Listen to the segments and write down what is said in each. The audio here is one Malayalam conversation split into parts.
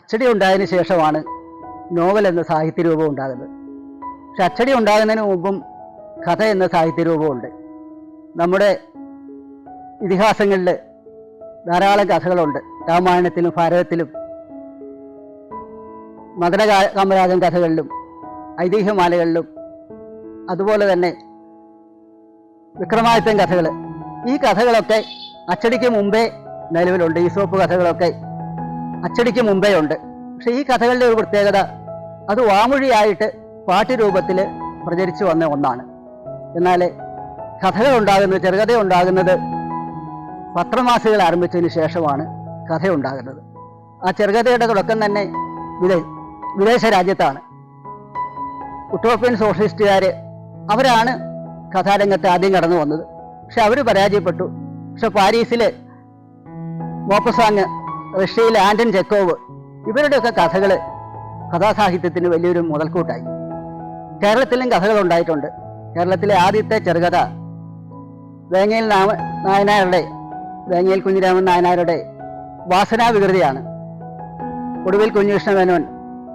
അച്ചടി ഉണ്ടായതിനു ശേഷമാണ് നോവൽ എന്ന സാഹിത്യ രൂപം ഉണ്ടാകുന്നത്. പക്ഷെ അച്ചടി ഉണ്ടാകുന്നതിന് മുമ്പും കഥ എന്ന സാഹിത്യ രൂപമുണ്ട് നമ്മുടെ ഇതിഹാസങ്ങളിൽ ധാരാളം കഥകളുണ്ട്. രാമായണത്തിലും ഭാരതത്തിലും മദന കാമരാജൻ കഥകളിലും ഐതിഹ്യമാലകളിലും അതുപോലെ തന്നെ വിക്രമാദിത്യൻ കഥകൾ ഈ കഥകളൊക്കെ അച്ചടിക്ക് മുമ്പേ നിലവിലുണ്ട്. ഈ സോപ്പ് കഥകളൊക്കെ അച്ചടിക്ക് മുമ്പേ ഉണ്ട് പക്ഷെ ഈ കഥകളുടെ ഒരു പ്രത്യേകത അത് വാമൊഴിയായിട്ട് രൂപത്തിൽ പ്രചരിച്ചു വന്ന ഒന്നാണ്. എന്നാൽ കഥകൾ ഉണ്ടാകുന്നത് ചെറുകഥ ഉണ്ടാകുന്നത് പത്രമാസികൾ ആരംഭിച്ചതിന് ശേഷമാണ് കഥ ഉണ്ടാകുന്നത് ആ ചെറുകഥയുടെ തുടക്കം തന്നെ വിദേ വിദേശ രാജ്യത്താണ്. ഉട്ടോപ്യൻ സോഷ്യലിസ്റ്റുകാർ അവരാണ് കഥാരംഗത്ത് ആദ്യം കടന്നു വന്നത്. പക്ഷെ അവർ പരാജയപ്പെട്ടു. പക്ഷെ പാരീസിൽ മോപ്പസാങ് റഷ്യയിലെ ആന്റൺ ചെക്കോവ് ഇവരുടെയൊക്കെ കഥകൾ കഥാസാഹിത്യത്തിന് വലിയൊരു മുതൽക്കൂട്ടായി. കേരളത്തിലും കഥകൾ ഉണ്ടായിട്ടുണ്ട്. കേരളത്തിലെ ആദ്യത്തെ ചെറുകഥ വേങ്ങയിൽ നാമ നായനാരുടെ വേങ്ങയിൽ കുഞ്ഞിരാമൻ നായനാരുടെ വാസനാവികൃതിയാണ്. ഒടുവിൽ കുഞ്ഞുകൃഷ്ണ മേനോൻ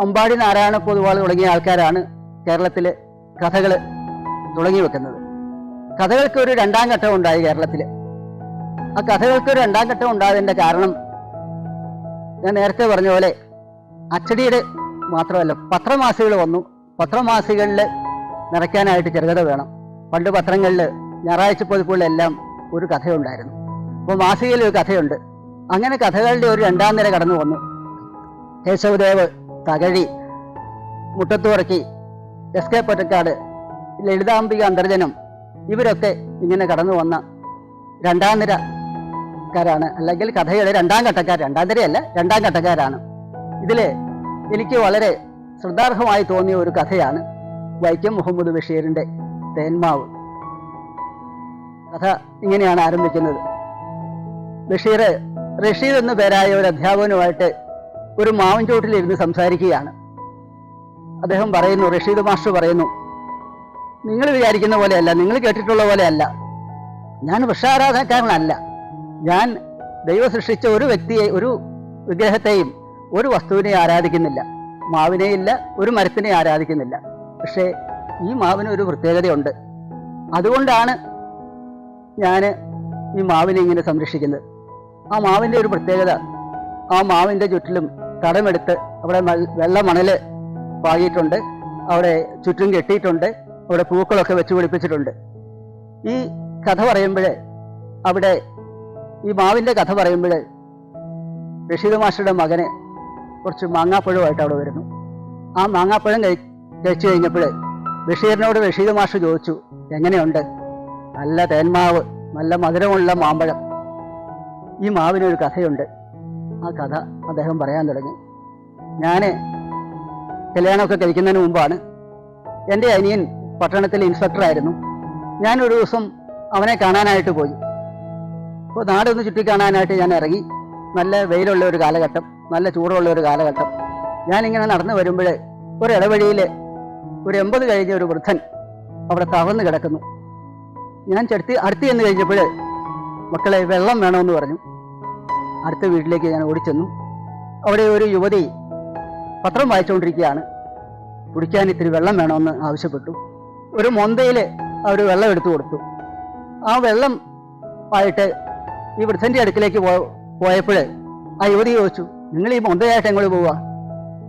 അമ്പാടി നാരായണ പൊതുവാൾ തുടങ്ങിയ ആൾക്കാരാണ് കേരളത്തിലെ കഥകൾ തുടങ്ങി വെക്കുന്നത്. കഥകൾക്ക് ഒരു രണ്ടാം ഘട്ടം ഉണ്ടായി കേരളത്തിൽ ആ കഥകൾക്ക് ഒരു രണ്ടാം ഘട്ടം ഉണ്ടായതിന്റെ കാരണം ഞാൻ നേരത്തെ പറഞ്ഞ പോലെ അച്ചടിയുടെ മാത്രമല്ല പത്രമാസികൾ വന്നു. പത്രമാസികളിൽ നിറയ്ക്കാനായിട്ട് ചെറുകഥ വേണം. പണ്ട് പത്രങ്ങളിൽ ഞായറാഴ്ച പതിപ്പുകളിലെല്ലാം ഒരു കഥയുണ്ടായിരുന്നു. അപ്പോൾ മാസികയിൽ ഒരു കഥയുണ്ട്. അങ്ങനെ കഥകളുടെ ഒരു രണ്ടാം നില കടന്നു വന്നു. കേശവദേവ് തകഴി മുട്ടത്തുറക്കി എസ് കെ പൊറ്റക്കാട് ലളിതാംബിക അന്തർജനം ഇവരൊക്കെ ഇങ്ങനെ കടന്നു വന്ന രണ്ടാം നിരക്കാരാണ് അല്ലെങ്കിൽ കഥയുടെ രണ്ടാം ഘട്ടക്കാർ രണ്ടാം തരയല്ല രണ്ടാം ഘട്ടക്കാരാണ് ഇതിൽ എനിക്ക് വളരെ ശ്രദ്ധാർഹമായി തോന്നിയ ഒരു കഥയാണ് വൈക്കം മുഹമ്മദ് ബഷീറിന്റെ തേന്മാവ്. കഥ ഇങ്ങനെയാണ് ആരംഭിക്കുന്നത്. ബഷീർ റഷീദ് എന്ന പേരായ ഒരു അധ്യാപകനുമായിട്ട് ഒരു മാവിൻ ചോട്ടിലിരുന്ന് സംസാരിക്കുകയാണ്. അദ്ദേഹം പറയുന്നു റഷീദ് മാസ്റ്റർ പറയുന്നു നിങ്ങൾ വിചാരിക്കുന്ന പോലെയല്ല നിങ്ങൾ കേട്ടിട്ടുള്ള പോലെയല്ല. ഞാൻ വൃക്ഷാരാധനക്കാരനല്ല ഞാൻ ദൈവം സൃഷ്ടിച്ച ഒരു വ്യക്തിയെ ഒരു വിഗ്രഹത്തെയും ഒരു വസ്തുവിനെ ആരാധിക്കുന്നില്ല. മാവിനെയില്ല ഒരു മരത്തിനെ ആരാധിക്കുന്നില്ല. പക്ഷേ ഈ മാവിന് ഒരു പ്രത്യേകതയുണ്ട്. അതുകൊണ്ടാണ് ഞാൻ ഈ മാവിനെ ഇങ്ങനെ സംരക്ഷിക്കുന്നത്. ആ മാവിന്റെ ഒരു പ്രത്യേകത ആ മാവിന്റെ ചുറ്റിലും തടമെടുത്ത് അവിടെ വെള്ള മണൽ പാകിയിട്ടുണ്ട്. അവിടെ ചുറ്റും കെട്ടിയിട്ടുണ്ട്. അവിടെ പൂക്കളൊക്കെ വെച്ച് പിടിപ്പിച്ചിട്ടുണ്ട് ഈ കഥ പറയുമ്പോഴേ അവിടെ ഈ മാവിന്റെ കഥ പറയുമ്പോൾ റഷീദ് മാഷയുടെ മകന് കുറച്ച് മാങ്ങാപ്പഴമായിട്ട് അവിടെ വരുന്നു. ആ മാങ്ങാപ്പഴം കഴി കഴിച്ചു കഴിഞ്ഞപ്പോൾ ബഷീറിനോട് റഷീദ് മാഷ് ചോദിച്ചു എങ്ങനെയുണ്ട്? നല്ല തേന്മാവ് നല്ല മധുരമുള്ള മാമ്പഴം. ഈ മാവിനൊരു കഥയുണ്ട്. ആ കഥ അദ്ദേഹം പറയാൻ തുടങ്ങി. ഞാൻ കല്യാണമൊക്കെ കഴിക്കുന്നതിന് മുമ്പാണ് എന്റെ അനിയൻ പട്ടണത്തിൽ ഇൻസ്പെക്ടറായിരുന്നു ഞാനൊരു ദിവസം അവനെ കാണാനായിട്ട് പോയി. അപ്പോൾ നാടൊന്ന് ചുറ്റിക്കാണാനായിട്ട് ഞാൻ ഇറങ്ങി. നല്ല വെയിലുള്ള ഒരു കാലഘട്ടം നല്ല ചൂടുള്ള ഒരു കാലഘട്ടം. ഞാനിങ്ങനെ നടന്നു വരുമ്പോൾ ഒരു ഇടവഴിയിൽ ഒരു എൺപത് കഴിഞ്ഞ ഒരു വൃദ്ധൻ അവിടെ തകർന്നു കിടക്കുന്നു. ഞാൻ ചെടുത്ത് അടുത്ത് ചെന്ന് കഴിഞ്ഞപ്പോൾ മക്കളെ വെള്ളം വേണമെന്ന് പറഞ്ഞു. അടുത്ത വീട്ടിലേക്ക് ഞാൻ ഓടിച്ചെന്നു. അവിടെ ഒരു യുവതി പത്രം വായിച്ചുകൊണ്ടിരിക്കുകയാണ് കുടിക്കാൻ ഇത്തിരി വെള്ളം വേണമെന്ന് ആവശ്യപ്പെട്ടു. ഒരു മൊന്തയിൽ അവർ വെള്ളം എടുത്തു കൊടുത്തു. ആ വെള്ളം ആയിട്ട് ഈ വൃദ്ധന്റെ അടുക്കിലേക്ക് പോയപ്പോൾ ആ യുവതി ചോദിച്ചു നിങ്ങൾ ഈ മൊന്തയായിട്ട് എങ്ങോട്ട് പോവുക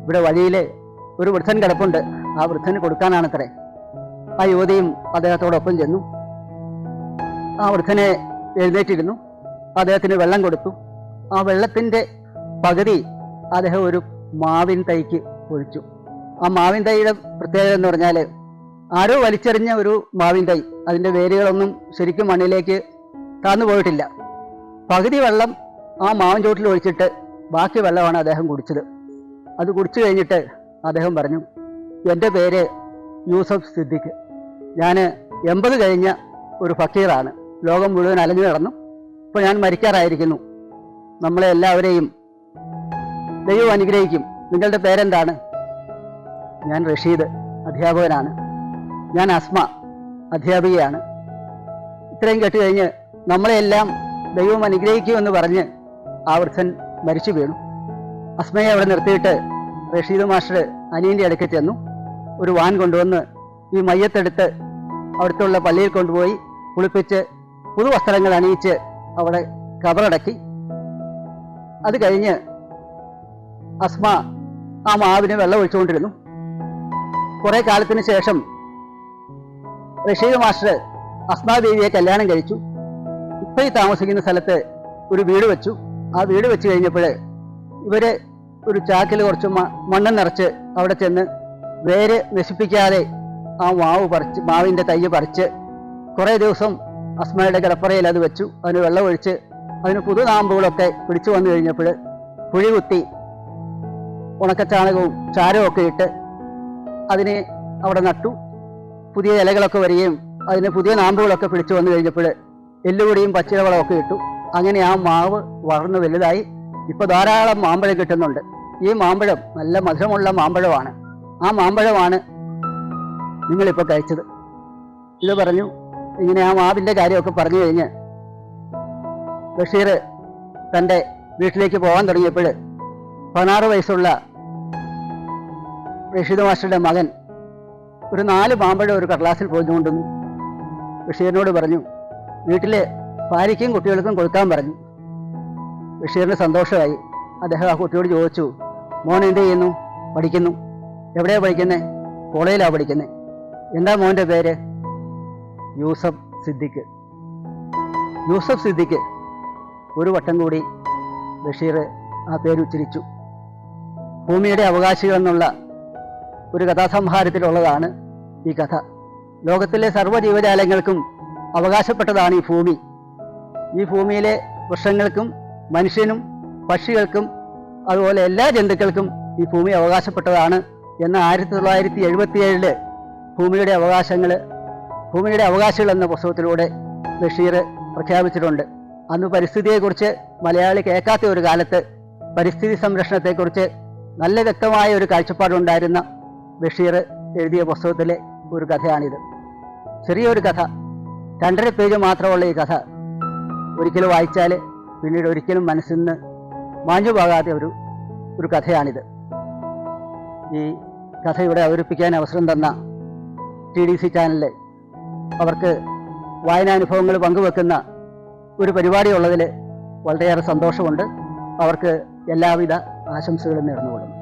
ഇവിടെ വഴിയിൽ ഒരു വൃദ്ധൻ കിടപ്പുണ്ട്. ആ വൃദ്ധന് കൊടുക്കാനാണത്രേ. ആ യുവതിയും അദ്ദേഹത്തോടൊപ്പം ചെന്നു. ആ വൃദ്ധനെ എഴുന്നേറ്റിരുന്നു. അദ്ദേഹത്തിന് വെള്ളം കൊടുത്തു. ആ വെള്ളത്തിന്റെ പകുതി അദ്ദേഹം ഒരു മാവിൻ തൈക്ക് ഒഴിച്ചു. ആ മാവിൻ തൈയുടെ പ്രത്യേകത എന്ന് പറഞ്ഞാൽ ആരോ വലിച്ചെറിഞ്ഞ ഒരു മാവിൻ തൈ. അതിന്റെ വേരുകളൊന്നും ശരിക്കും മണ്ണിലേക്ക് താന്നു പോയിട്ടില്ല. പകുതി വെള്ളം ആ മാവൻ ചോട്ടിൽ ഒഴിച്ചിട്ട് ബാക്കി വെള്ളമാണ് അദ്ദേഹം കുടിച്ചത്. അത് കുടിച്ചു കഴിഞ്ഞിട്ട് അദ്ദേഹം പറഞ്ഞു എന്റെ പേര് യൂസഫ് സിദ്ദിഖ്. ഞാൻ എൺപത് കഴിഞ്ഞ ഒരു ഫക്കീറാണ്. ലോകം മുഴുവൻ അലഞ്ഞു നടന്നു. ഇപ്പോൾ ഞാൻ മരിക്കാറായിരിക്കുന്നു. നമ്മളെ എല്ലാവരെയും ദൈവം അനുഗ്രഹിക്കും. നിങ്ങളുടെ പേരെന്താണ്? ഞാൻ റഷീദ് അധ്യാപകനാണ്. ഞാൻ അസ്മ അധ്യാപികയാണ്. ഇത്രയും കേട്ട് കഴിഞ്ഞ് നമ്മളെല്ലാം ദൈവം അനുഗ്രഹിക്കൂ എന്ന് പറഞ്ഞ് ആ വൃദ്ധൻ മരിച്ചു വീണു. അസ്മയെ അവിടെ നിർത്തിയിട്ട് റഷീദ് മാസ്റ്റർ അനിയന്റെ അടുക്കൽ ചെന്നു. ഒരു വാൻ കൊണ്ടുവന്ന് ഈ മയ്യത്തെടുത്ത് അവിടുത്തുള്ള പള്ളിയിൽ കൊണ്ടുപോയി കുളിപ്പിച്ച് പുതുവസ്ത്രങ്ങൾ അണിയിച്ച് അവിടെ കബറടക്കി. അത് കഴിഞ്ഞ് അസ്മ ആ മാവിന് വെള്ളം ഒഴിച്ചുകൊണ്ടിരുന്നു. കുറേ കാലത്തിന് ശേഷം റഷീദ് മാസ്റ്റർ അസ്മാ ദേവിയെ കല്യാണം കഴിച്ചു. ഇപ്പൊ ഈ താമസിക്കുന്ന സ്ഥലത്ത് ഒരു വീട് വെച്ചു. ആ വീട് വെച്ച് കഴിഞ്ഞപ്പോൾ ഇവർ ഒരു ചാക്കിൽ കുറച്ച് മണ്ണ് നിറച്ച് അവിടെ ചെന്ന് വേര് നശിപ്പിക്കാതെ ആ മാവ് പറിച്ച് മാവിന്റെ തൈ പറിച്ച് കുറേ ദിവസം അസ്മയുടെ കിടപ്പറയിൽ അത് വെച്ചു. അതിന് വെള്ളമൊഴിച്ച് അതിന് പുതുനാമ്പുകളൊക്കെ പിടിച്ചു വന്നു കഴിഞ്ഞപ്പോൾ കുഴി കുത്തി ഉണക്കച്ചാണകവും ചാരവും ഒക്കെ ഇട്ട് അതിനെ അവിടെ നട്ടു. പുതിയ ഇലകളൊക്കെ വരികയും അതിന് പുതിയ നാമ്പുകളൊക്കെ പിടിച്ചു വന്നു കഴിഞ്ഞപ്പോൾ എല്ലുപൊടിയും പച്ചിലവളമൊക്കെ ഇട്ടു. അങ്ങനെ ആ മാവ് വളർന്ന് വലുതായി ഇപ്പൊ ധാരാളം മാമ്പഴം കിട്ടുന്നുണ്ട്. ഈ മാമ്പഴം നല്ല മധുരമുള്ള മാമ്പഴമാണ്. ആ മാമ്പഴമാണ് നിങ്ങളിപ്പോൾ കഴിച്ചത്. ഇത് പറഞ്ഞു ഇങ്ങനെ ആ മാവിന്റെ കാര്യമൊക്കെ പറഞ്ഞു കഴിഞ്ഞ് ബഷീർ തന്റെ വീട്ടിലേക്ക് പോകാൻ തുടങ്ങിയപ്പോൾ പതിനാറ് വയസ്സുള്ള റഷീദ് മാസ്റ്ററുടെ മകൻ ഒരു നാല് മാമ്പഴം ഒരു കടലാസിൽ പൊതിഞ്ഞുകൊണ്ടുവന്നു ബഷീറിനോട് പറഞ്ഞു വീട്ടിലെ ഭാര്യയ്ക്കും കുട്ടികൾക്കും കൊടുക്കാൻ പറഞ്ഞു. ബഷീറിന് സന്തോഷമായി. അദ്ദേഹം ആ കുട്ടിയോട് ചോദിച്ചു മോൻ എന്ത് ചെയ്യുന്നു? പഠിക്കുന്നു. എവിടെയാ പഠിക്കുന്നത് കോളേജിലാണ് പഠിക്കുന്നത് എന്താ മോന്റെ പേര്? യൂസഫ് സിദ്ദിഖ്. യൂസഫ് സിദ്ദിഖ്. ഒരു വട്ടം കൂടി ബഷീർ ആ പേര് ഉച്ചരിച്ചു. ഭൂമിയുടെ അവകാശികൾ എന്നുള്ള ഒരു കഥാസംഹാരത്തിലുള്ളതാണ് ഈ കഥ. ലോകത്തിലെ സർവ ജീവജാലങ്ങൾക്കും അവകാശപ്പെട്ടതാണ് ഈ ഭൂമി. ഈ ഭൂമിയിലെ വൃക്ഷങ്ങൾക്കും മനുഷ്യനും പക്ഷികൾക്കും അതുപോലെ എല്ലാ ജന്തുക്കൾക്കും ഈ ഭൂമി അവകാശപ്പെട്ടതാണ് എന്ന് ആയിരത്തി തൊള്ളായിരത്തി എഴുപത്തിയേഴിൽ ഭൂമിയുടെ അവകാശങ്ങൾ ഭൂമിയുടെ അവകാശികൾ എന്ന പുസ്തകത്തിലൂടെ ബഷീർ പ്രഖ്യാപിച്ചിട്ടുണ്ട്. അന്ന് പരിസ്ഥിതിയെക്കുറിച്ച് മലയാളി കേൾക്കാത്ത ഒരു കാലത്ത് പരിസ്ഥിതി സംരക്ഷണത്തെക്കുറിച്ച് നല്ല വ്യക്തമായ ഒരു കാഴ്ചപ്പാടുണ്ടായിരുന്ന ബഷീർ എഴുതിയ പുസ്തകത്തിലെ ഒരു കഥയാണിത്. ചെറിയൊരു കഥ. രണ്ടര പേജ് മാത്രമുള്ള ഈ കഥ ഒരിക്കലും വായിച്ചാൽ പിന്നീട് ഒരിക്കലും മനസ്സിൽ നിന്ന് മാഞ്ഞു പോകാത്ത ഒരു ഒരു കഥയാണിത്. ഈ കഥ ഇവിടെ അവതരിപ്പിക്കാൻ അവസരം തന്ന ടി ഡി സി ചാനലിൽ അവർക്ക് വായനാനുഭവങ്ങൾ പങ്കുവെക്കുന്ന ഒരു പരിപാടി ഉള്ളതിൽ വളരെയേറെ സന്തോഷമുണ്ട്. അവർക്ക് എല്ലാവിധ ആശംസകളും നേർന്നുകൊള്ളുന്നു.